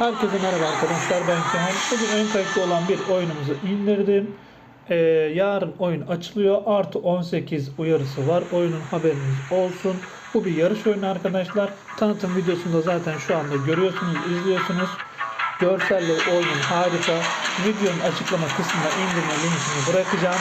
Herkese merhaba arkadaşlar ben Kenan. Bugün ön kayıtlı olan bir oyunumuzu indirdim. Ee, yarın oyun açılıyor. Artı 18 uyarısı var. Oyunun haberiniz olsun. Bu bir yarış oyunu arkadaşlar. Tanıtım videosunda zaten şu anda görüyorsunuz, izliyorsunuz. Görselleri oyunun harika. Videonun açıklama kısmına indirme linkini bırakacağım.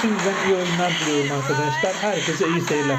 Şimdiden iyi oyunlar diliyorum arkadaşlar. Herkese iyi seyirler.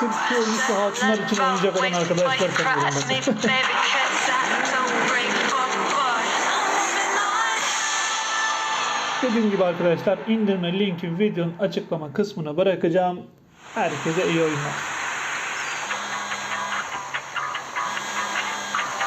Sırf şu oyunu hatunlar için oynayacak olan arkadaşlar sanıyorum ben. Dediğim gibi arkadaşlar indirme linki videonun açıklama kısmına bırakacağım. Herkese iyi oyunlar.